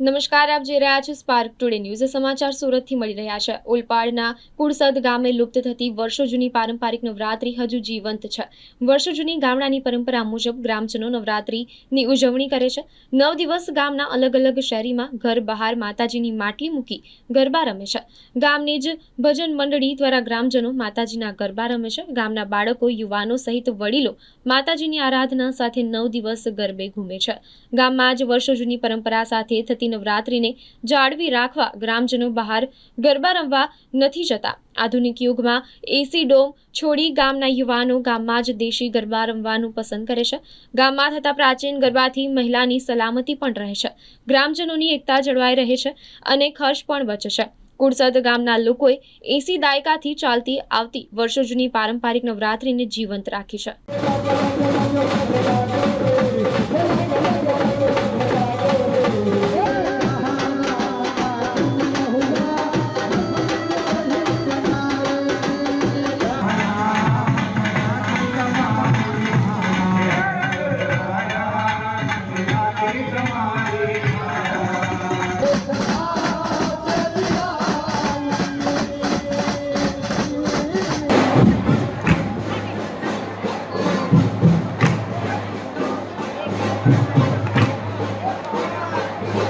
નમસ્કાર, આપ જોઈ રહ્યા છો સ્પાર્ક ટુડે ન્યૂઝ સમાચાર સુરતથી મળી રહ્યા છે. ઓલપાડના કુળસદ ગામે લુપ્ત થતી વર્ષો જૂની પારંપરિક નવરાત્રી હજુ જીવંત છે. વર્ષો જૂની ગામડાની પરંપરા મુજબ ગ્રામજનો નવરાત્રીની ઉજવણી કરે છે. નવ દિવસ ગામના અલગ અલગ શેરીમાં ઘર બહાર માતાજીની માટલી મૂકી ગરબા રમે છે. ગામની જ ભજન મંડળી દ્વારા ગ્રામજનો માતાજીના ગરબા રમે છે. ગામના બાળકો, યુવાનો સહિત વડીલો માતાજીની આરાધના સાથે નવ દિવસ ગરબે ઘૂમે છે. ગામમાં જ વર્ષો જૂની પરંપરા સાથે થતી નવરાત્રીને જાળવી રાખવા ગ્રામજનો બહાર ગરબા રમવા નથી જતા. આધુનિક યુગમાં એસી ડોમ છોડી ગામના યુવાનો ગામમાં જ દેશી ગરબા રમવાનું પસંદ કરે છે. ગામમાં થતા પ્રાચીન ગરબાથી મહિલાની સલામતી પણ રહે છે. ગ્રામજનોની એકતા જળવાઈ રહે છે અને ખર્ચ પણ બચે છે. કુડસદ ગામના લોકોએ એસી દાયકાથી ચાલતી આવતી વર્ષો જૂની પારંપરિક નવરાત્રીને જીવંત રાખી છે.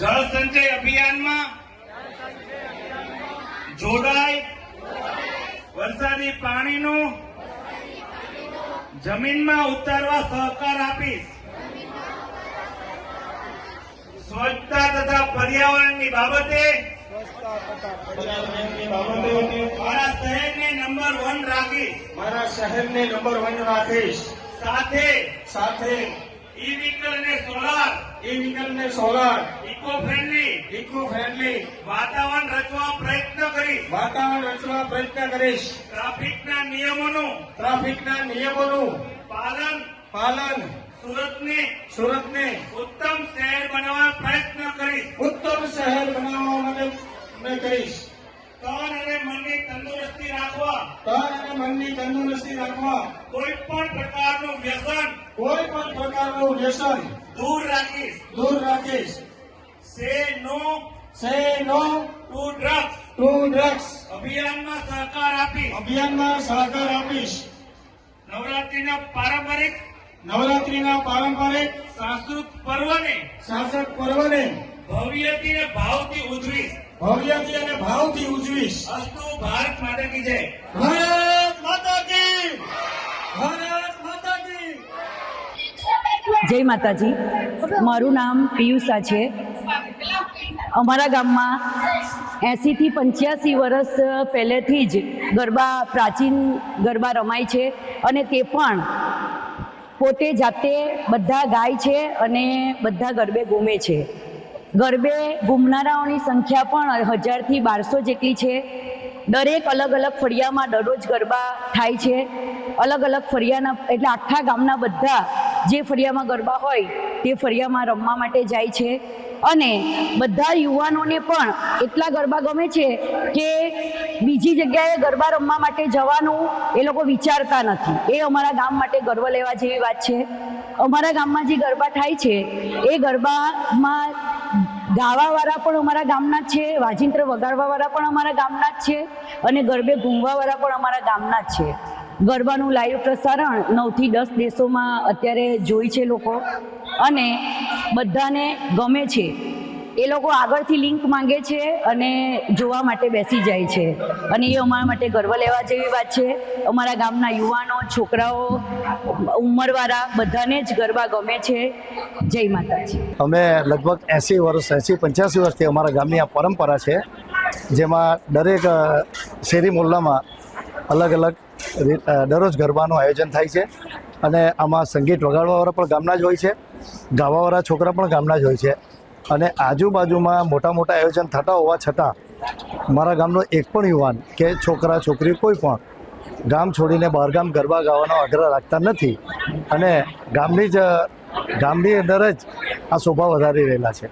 જળ સંચય અભિયાનમાં જોડાય વરસાદી પાણીનું જમીનમાં ઉતારવા સહકાર આપીશ. સ્વચ્છતા તથા પર્યાવરણની બાબતે મારા શહેરને નંબર વન રાખીશ. મારા શહેરને નંબર વન રાખીશ. સાથે સાથે ઈ વ્હીકલ અને સોલાર ઈ વ્હીકલ ને solar eco friendly eco friendly વાતાવરણ રચવા પ્રયત્ન કરીશ. વાતાવરણ રચવા પ્રયત્ન કરીશ. ટ્રાફિકના નિયમોનું. ટ્રાફિકના નિયમોનું. પાલન. પાલન. સુરતને. સુરતને. ઉત્તમ શહેર બનાવવા પ્રયત્ન કરીશ. ઉત્તમ શહેર બનાવવા માટે કરીશ. તન અને મનની તંદુરસ્તી રાખવા. તન અને મનની તંદુરસ્તી રાખવા. કોઈ પણ પ્રકારનું વ્યસન. કોઈ પણ પ્રકારનું વ્યસન દૂર રાખીશ. દૂર રાખીશ. Say no say no to drugs. To drugs. અભિયાનમાં સહકાર આપીશ. અભિયાનમાં સહકાર આપીશ. નવરાત્રીના પારંપરિક નવરાત્રીના પારંપરિક સાંસ્કૃત પર્વને સાંસ્કૃત પર્વને ભવ્યથી અને ભાવથી ઉજવીશ. ભવ્યથી અને ભાવથી ઉજવીશ. અસ્તુ ભારત માટે કી જય. ભારત માતા કી ભારત માતા કી જય માતાજી. મારું નામ પિયુષા છે. અમારા ગામમાં એંસીથી પંચ્યાસી વર્ષ પહેલેથી જ ગરબા, પ્રાચીન ગરબા રમાય છે અને તે પણ પોતે જાતે બધા ગાય છે અને બધા ગરબે ઘૂમે છે. ગરબે ઘૂમનારાઓની સંખ્યા પણ હજારથી બારસો જેટલી છે. દરેક અલગ અલગ ફળિયામાં દરરોજ ગરબા થાય છે. અલગ અલગ ફળિયાના, એટલે આખા ગામના બધા જે ફળિયામાં ગરબા હોય તે ફળિયામાં રમવા માટે જાય છે. અને બધા યુવાનોને પણ એટલા ગરબા ગમે છે કે બીજી જગ્યાએ ગરબા રમવા માટે જવાનું એ લોકો વિચારતા નથી. એ અમારા ગામ માટે ગર્વ લેવા જેવી વાત છે. અમારા ગામમાં જે ગરબા થાય છે, એ ગરબામાં ગાવાવાળા પણ અમારા ગામના જ છે, વાજિંત્ર વગાડવાવાળા પણ અમારા ગામના જ છે અને ગરબે ઘૂમવાવાળા પણ અમારા ગામના જ છે. ગરબાનું લાઈવ પ્રસારણ નવથી દસ દેશોમાં અત્યારે જોઈ છે લોકો. અને બધાને ગમે છે. એ લોકો આગળથી લિંક માંગે છે અને જોવા માટે બેસી જાય છે. અને એ અમારા માટે ગર્વ લેવા જેવી વાત છે. અમારા ગામના યુવાનો, છોકરાઓ, ઉંમરવાળા બધાને જ ગરબા ગમે છે. જય માતાજી. અમે લગભગ એંસી વર્ષ, એંસી, પંચ્યાસી વર્ષથી અમારા ગામની આ પરંપરા છે. જેમાં દરેક શેરી મોહલ્લામાં અલગ અલગ દરરોજ ગરબાનું આયોજન થાય છે. અને આમાં સંગીત વગાડવાવાળા પણ ગામના જ હોય છે. ગાવાવાળા છોકરા પણ ગામના જ હોય છે. અને આજુબાજુમાં મોટા મોટા આયોજન થતા હોવા છતાં, મારા ગામનો એક પણ યુવાન કે છોકરા, છોકરી કોઈ પણ ગામ છોડીને બહારગામ ગરબા ગાવાનો આગ્રહ રાખતા નથી. અને ગામની જ, ગામની અંદર જ આ શોભા વધારી રહેલા છે.